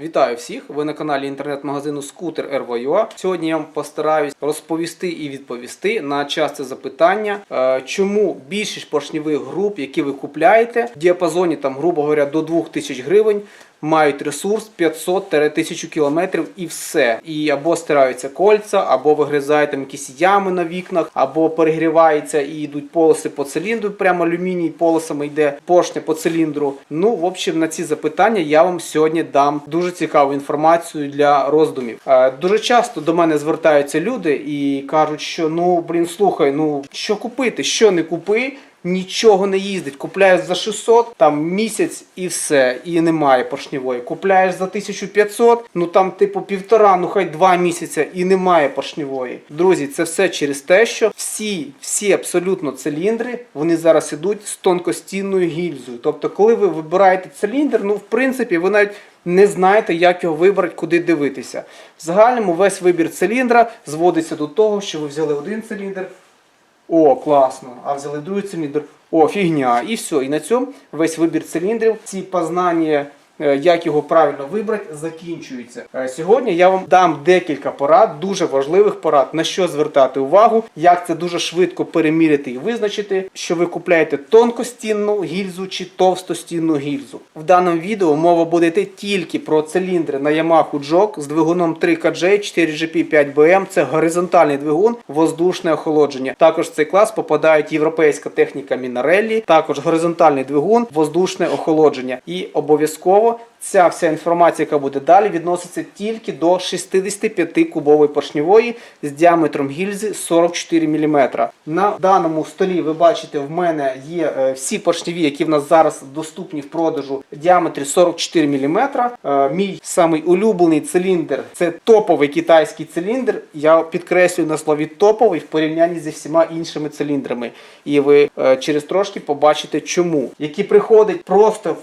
Вітаю всіх! Ви на каналі інтернет-магазину Скутер RV.ua. Сьогодні я вам постараюсь розповісти і відповісти на часте запитання, е, чому більшість поршньових груп, які ви купляєте, в діапазоні там, грубо говоря, до 2000 гривень. Мають ресурс 500-1000 км і все. І або стираються кольця, або вигризають там якісь ями на вікнах, або перегрівається і йдуть полоси по циліндру. Прямо алюміній полосами йде поршня по циліндру. Ну, в общем, на ці запитання я вам сьогодні дам дуже цікаву інформацію для роздумів. Е, Дуже часто до мене звертаються люди і кажуть, що ну блін, слухай, ну що купити, що не купи. Нічого не їздить. Купляєш за 600, там місяць і все, і немає поршневої. Купляєш за 1500, ну там типу півтора, ну хай два місяця і немає поршневої. Друзі, це все через те, що всі, всі абсолютно циліндри, вони зараз ідуть з тонкостінною гільзою. Тобто, коли ви вибираєте циліндр, ну в принципі, ви навіть не знаєте, як його вибрати, куди дивитися. В загальному весь вибір циліндра зводиться до того, що ви взяли один циліндр. О, класно. А взяли другий циліндр. О, фігня. І все. І на цьому весь вибір циліндрів, ці познання, як його правильно вибрати, закінчуються. Е, Сьогодні я вам дам декілька порад, дуже важливих порад, на що звертати увагу, як це дуже швидко переміряти і визначити, що ви купляєте тонкостінну гільзу чи товстостінну гільзу. В даному відео мова буде йти тільки про циліндри на Yamaha JOG з двигуном 3KJ 4GP5BM. Це горизонтальний двигун, воздушне охолодження. Також в цей клас попадають європейська техніка Мінареллі, також горизонтальний двигун, воздушне охолодження. І обов'язково ця вся інформація, яка буде далі, відноситься тільки до 65 кубової поршневої з діаметром гільзи 44 мм. На даному столі ви бачите, в мене є е, всі поршневі, які в нас зараз доступні в продажу діаметрі 44 мм. Е, Мій самий улюблений циліндр це топовий китайський циліндр. Я підкреслюю на слові топовий в порівнянні зі всіма іншими циліндрами. І ви е, через трошки побачите чому. Які приходять просто в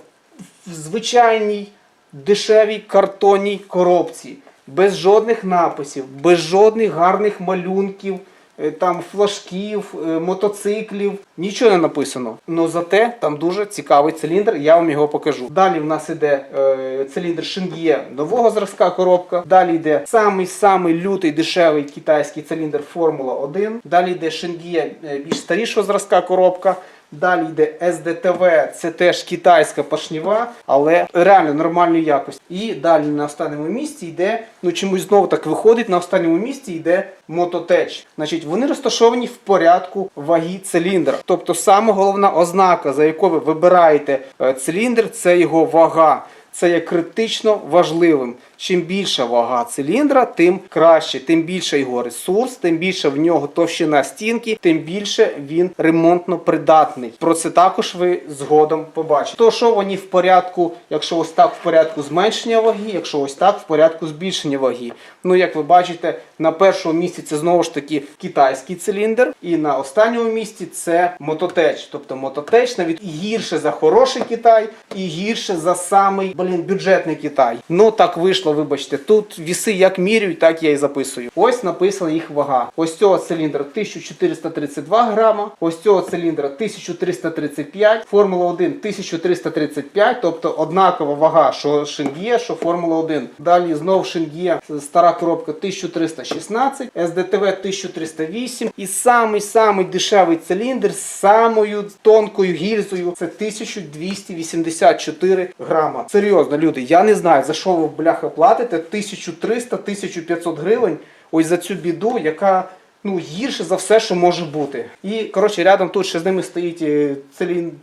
звичайній дешевій картонній коробці, без жодних написів, без жодних гарних малюнків, е, там флажків, е, мотоциклів. Нічого не написано. Но зате там дуже цікавий циліндр, я вам його покажу. Далі в нас іде е, циліндр Шенгє нового зразка коробка. Далі йде самий-самий лютий дешевий китайський циліндр Формула 1. Далі йде Шенгє е, більш старішого зразка коробка. Далі йде СДТВ, це теж китайська пашніва, але реально нормальної якості. І далі на останньому місці йде, ну чомусь знову так виходить, на останньому місці йде Мототеч. Значить, вони розташовані в порядку ваги циліндра. Тобто саме головна ознака, за якою ви вибираєте е, циліндр, це його вага. Це є критично важливим. Чим більша вага циліндра, тим краще, тим більше його ресурс, тим більше в нього товщина стінки, тим більше він ремонтно придатний. Про це також ви згодом побачите. То, що вони в порядку, якщо ось так в порядку зменшення ваги, якщо ось так в порядку збільшення ваги. Ну, як ви бачите, на першому місці це знову ж таки китайський циліндр, і на останньому місці це мототеч. Тобто мототеч навіть гірше за хороший Китай, і гірше за самий блін, бюджетний Китай. Ну так вийшло, вибачте. Тут віси як міряють, так я і записую. Ось написана їх вага. Ось цього циліндра 1432 грама, ось цього циліндра 1335, Формула 1 1335, тобто однакова вага, що Шенгє, що Формула 1. Далі знов Шенгє, стара коробка 1316, СДТВ 1308 і самий самий дешевий циліндр з самою тонкою гільзою це 1284 грама. Серйозно, люди, я не знаю за що ви бляха платите 1300-1500 гривень. Ось за цю біду, яка ну гірше за все, що може бути. І коротше, рядом тут ще з ними стоїть е,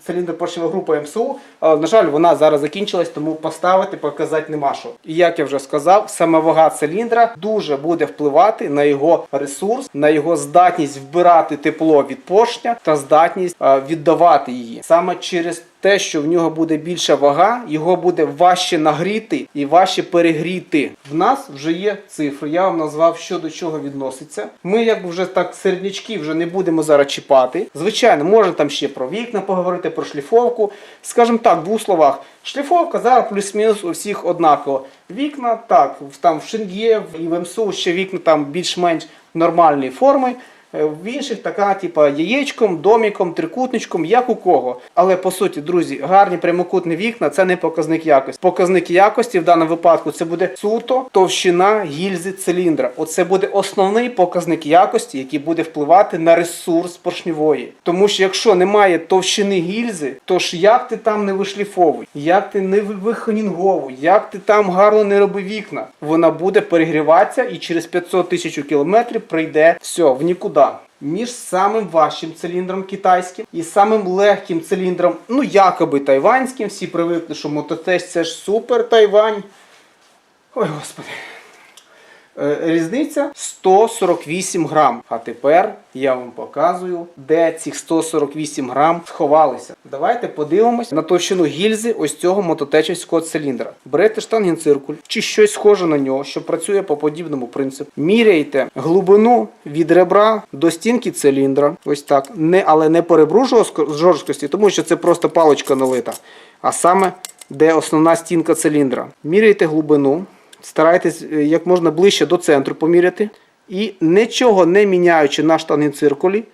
циліндр поршнева група МСУ. Але, на жаль, вона зараз закінчилась, тому поставити, показати нема що. І як я вже сказав, саме вага циліндра дуже буде впливати на його ресурс, на його здатність вбирати тепло від поршня та здатність віддавати її саме через. Те, що в нього буде більша вага, його буде важче нагріти і важче перегріти. В нас вже є цифри. Я вам назвав, що до чого відноситься. Ми, як вже так середнячки, вже не будемо зараз чіпати. Звичайно, можна там ще про вікна поговорити, про шліфовку. Скажімо так, в двох словах. Шліфовка зараз плюс-мінус у всіх однаково. Вікна, так, там в Шенгє і в МСУ ще вікна там більш-менш нормальної форми. Е, В інших така, типа, яєчком, доміком, трикутничком, як у кого. Але по суті, друзі, гарні прямокутні вікна це не показник якості. Показник якості в даному випадку це буде суто товщина гільзи циліндра. Оце буде основний показник якості, який буде впливати на ресурс поршневої. Тому що якщо немає товщини гільзи, то ж як ти там не вишліфовуй, як ти не вихонінговуй, як ти там гарно не роби вікна, вона буде перегріватися і через 500 тисяч кілометрів прийде все в нікуди. Між самим важчим циліндром китайським і самим легким циліндром, ну якоби тайванським, всі привикли, що мототест це ж супер Тайвань. Ой, господи. Е, Різниця 148 грам. А тепер я вам показую, де ці 148 грам сховалися. Давайте подивимось на товщину гільзи ось цього мототечівського циліндра. Берете штангенциркуль чи щось схоже на нього, що працює по подібному принципу. Міряйте глибину від ребра до стінки циліндра. Ось так. Не, але не по ребру жорсткості, тому що це просто паличка налита. А саме де основна стінка циліндра. Міряйте глибину. Старайтесь е, як можна ближче до центру поміряти. І нічого не міняючи на штангенциркулі,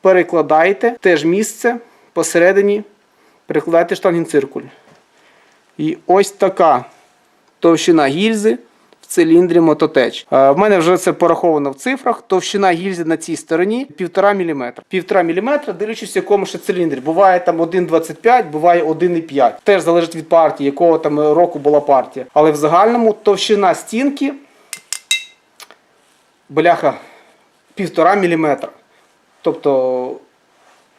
перекладайте те ж місце посередині, перекладайте штангенциркуль. І ось така товщина гільзи в циліндрі мототеч. Е, В мене вже це пораховано в цифрах. Товщина гільзи на цій стороні 1,5 мм. 1,5 мм, дивлячись, в якому ще циліндрі. Буває там 1,25, буває 1,5. Теж залежить від партії, якого там року була партія. Але в загальному товщина стінки бляха 1,5 мм. Тобто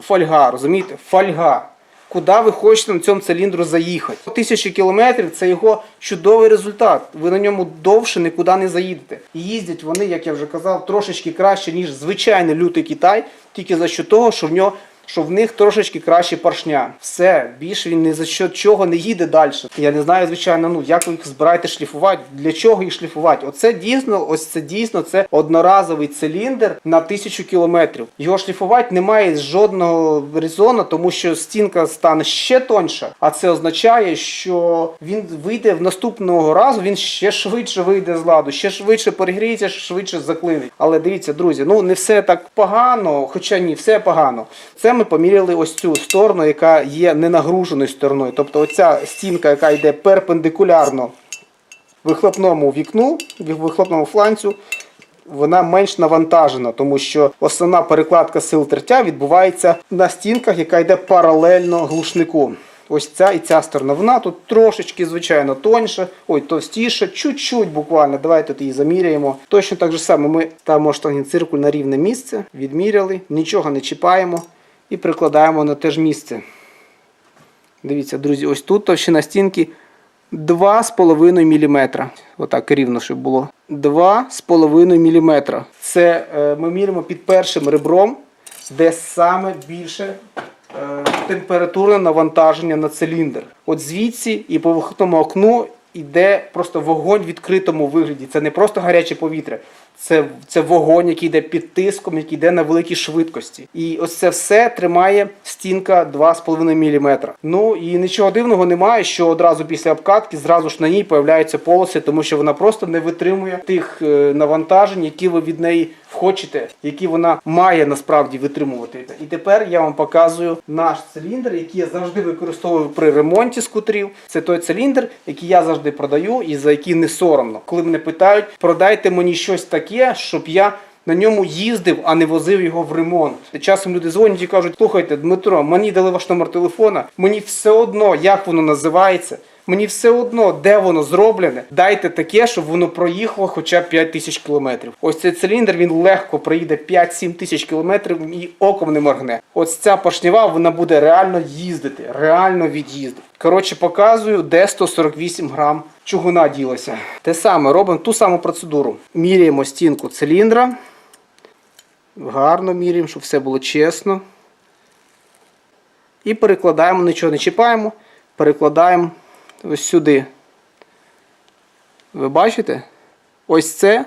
фольга, розумієте? Фольга. Куди ви хочете на цьому циліндру заїхати? Тисячі кілометрів це його чудовий результат. Ви на ньому довше нікуди не заїдете. І їздять вони, як я вже казав, трошечки краще, ніж звичайний лютий Китай, тільки за що того, що в нього. Що в них трошечки краще поршня. Все, більше він ні за що чого не їде далі. Я не знаю, звичайно, ну як ви їх збираєте шліфувати, для чого їх шліфувати. Оце дійсно, ось це дійсно це одноразовий циліндр на тисячу кілометрів. Його шліфувати немає жодного резону, тому що стінка стане ще тоньша, а це означає, що він вийде в наступного разу, він ще швидше вийде з ладу, ще швидше перегріється, швидше заклинить. Але дивіться, друзі, ну не все так погано, хоча ні, все погано. Це ми поміряли ось цю сторону, яка є ненагруженою стороною. Тобто оця стінка, яка йде перпендикулярно вихлопному вікну, вихлопному фланцю, вона менш навантажена, тому що основна перекладка сил тертя відбувається на стінках, яка йде паралельно глушнику. Ось ця і ця сторона. Вона тут трошечки, звичайно, тоньше, ой, товстіше, чуть-чуть буквально. Давайте тут її заміряємо. Точно так же само ми ставимо штангенциркуль на рівне місце, відміряли, нічого не чіпаємо і прикладаємо на те ж місце. Дивіться, друзі, ось тут товщина стінки 2,5 мм. Отак рівно, щоб було. 2,5 мм. Це е, ми міряємо під першим ребром, де саме більше е, температурне навантаження на циліндр. От звідси і по вихідному окну йде просто вогонь в відкритому вигляді. Це не просто гаряче повітря. Це, це вогонь, який йде під тиском, який йде на великій швидкості. І ось це все тримає стінка 2,5 мм. Ну і нічого дивного немає, що одразу після обкатки зразу ж на ній появляються полоси, тому що вона просто не витримує тих е, навантажень, які ви від неї хочете, які вона має насправді витримувати. І тепер я вам показую наш циліндр, який я завжди використовую при ремонті скутерів. Це той циліндр, який я завжди продаю і за який не соромно. Коли мене питають, продайте мені щось таке, щоб я. На ньому їздив, а не возив його в ремонт. Часом люди дзвонять і кажуть: слухайте, Дмитро, мені дали ваш номер телефона, мені все одно, як воно називається. Мені все одно, де воно зроблене. Дайте таке, щоб воно проїхало хоча б 5 тисяч кілометрів. Ось цей циліндр він легко проїде 5-7 тисяч кілометрів і оком не моргне. Ось ця поршнева вона буде реально їздити, реально від'їздити. Коротше, показую, де 148 грам чугуна ділося. Те саме робимо ту саму процедуру. Міряємо стінку циліндра. Гарно міряємо, щоб все було чесно. І перекладаємо, нічого не чіпаємо, перекладаємо ось сюди. Ви бачите? Ось це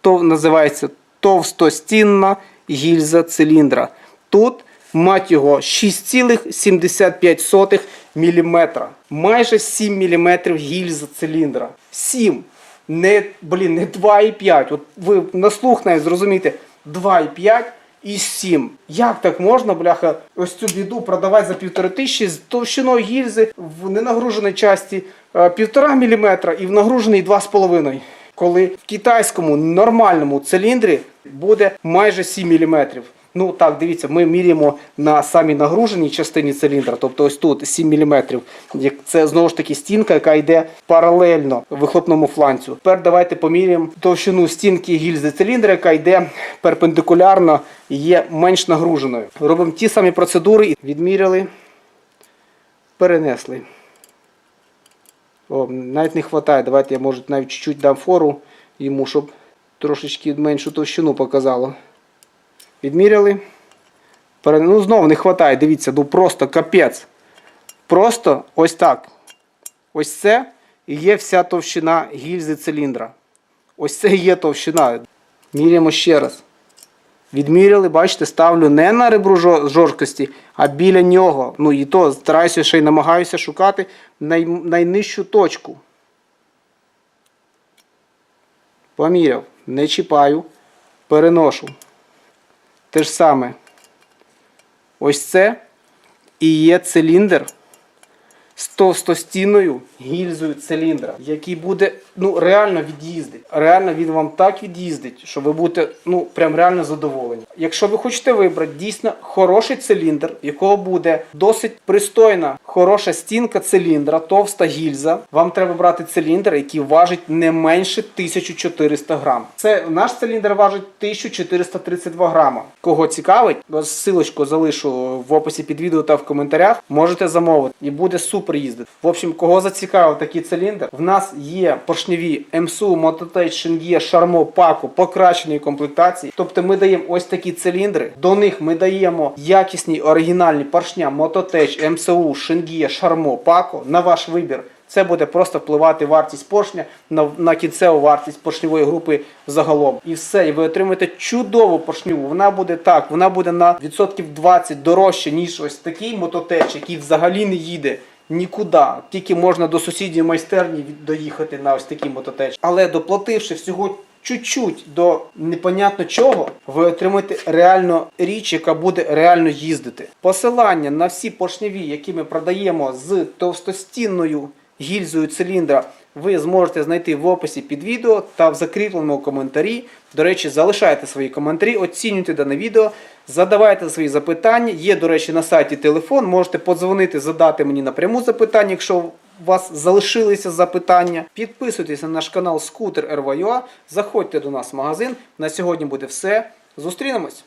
то називається товстостінна гільза циліндра. Тут, мать його, 6,75 мм. Майже 7 мм гільза циліндра. 7. Не, блін, не 2,5. От ви на слух навіть зрозумієте, 2,5 і 7. Як так можна, бляха, ось цю біду продавати за півтори тисячі з товщиною гільзи в ненагруженій часті е, півтора міліметра і в нагруженій 2,5. Коли в китайському нормальному циліндрі буде майже 7 мм. Ну так, дивіться, ми міряємо на самій нагруженій частині циліндра, тобто ось тут 7 мм. Це знову ж таки стінка, яка йде паралельно вихлопному фланцю. Тепер давайте поміряємо товщину стінки гільзи циліндра, яка йде перпендикулярно і є менш нагруженою. Робимо ті самі процедури, відміряли, перенесли. О, навіть не вистачає. Давайте я може навіть чуть-чуть дам фору йому, щоб трошечки меншу товщину показало. Відміряли. Ну, знову не вистачає, дивіться, ну просто капець. Просто ось так. Ось це і є вся товщина гільзи циліндра. Ось це є товщина. Міряємо ще раз. Відміряли, бачите, ставлю не на ребру жорсткості, а біля нього. Ну і то стараюся ще й намагаюся шукати най, найнижчу точку. Поміряв, не чіпаю, переношу. Те ж саме. Ось це і є циліндр з товстостінною гільзою циліндра, який буде ну, реально від'їздить. Реально він вам так від'їздить, що ви будете ну, прям реально задоволені. Якщо ви хочете вибрати дійсно хороший циліндр, якого буде досить пристойна, хороша стінка циліндра, товста гільза, вам треба брати циліндр, який важить не менше 1400 грам. Це наш циліндр важить 1432 грама. Кого цікавить, силочку залишу в описі під відео та в коментарях. Можете замовити і буде супер їздити. В общем, кого зацікавив такий циліндр, в нас є поршневі МСУ, Мототеч, Шенгє, Шармо, Пако покращеної комплектації. Тобто ми даємо ось такі циліндри. До них ми даємо якісні оригінальні поршня Мототеч, МСУ, Шенгє, Шармо, Пако на ваш вибір. Це буде просто впливати вартість поршня на, на кінцеву вартість поршневої групи загалом. І все, і ви отримаєте чудову поршневу. Вона буде так, вона буде на відсотків 20 дорожче, ніж ось такий мототеч, який взагалі не їде. Нікуди, тільки можна до сусідньої майстерні доїхати на ось такий мототеч. Але доплативши всього чуть-чуть до непонятно чого, ви отримаєте реально річ, яка буде реально їздити. Посилання на всі поршневі, які ми продаємо з товстостінною гільзою циліндра, ви зможете знайти в описі під відео та в закріпленому коментарі. До речі, залишайте свої коментарі, оцінюйте дане відео, задавайте свої запитання. Є, до речі, на сайті телефон. Можете подзвонити, задати мені напряму запитання, якщо у вас залишилися запитання. Підписуйтесь на наш канал Скутер РВЮА, заходьте до нас в магазин. На сьогодні буде все. Зустрінемось!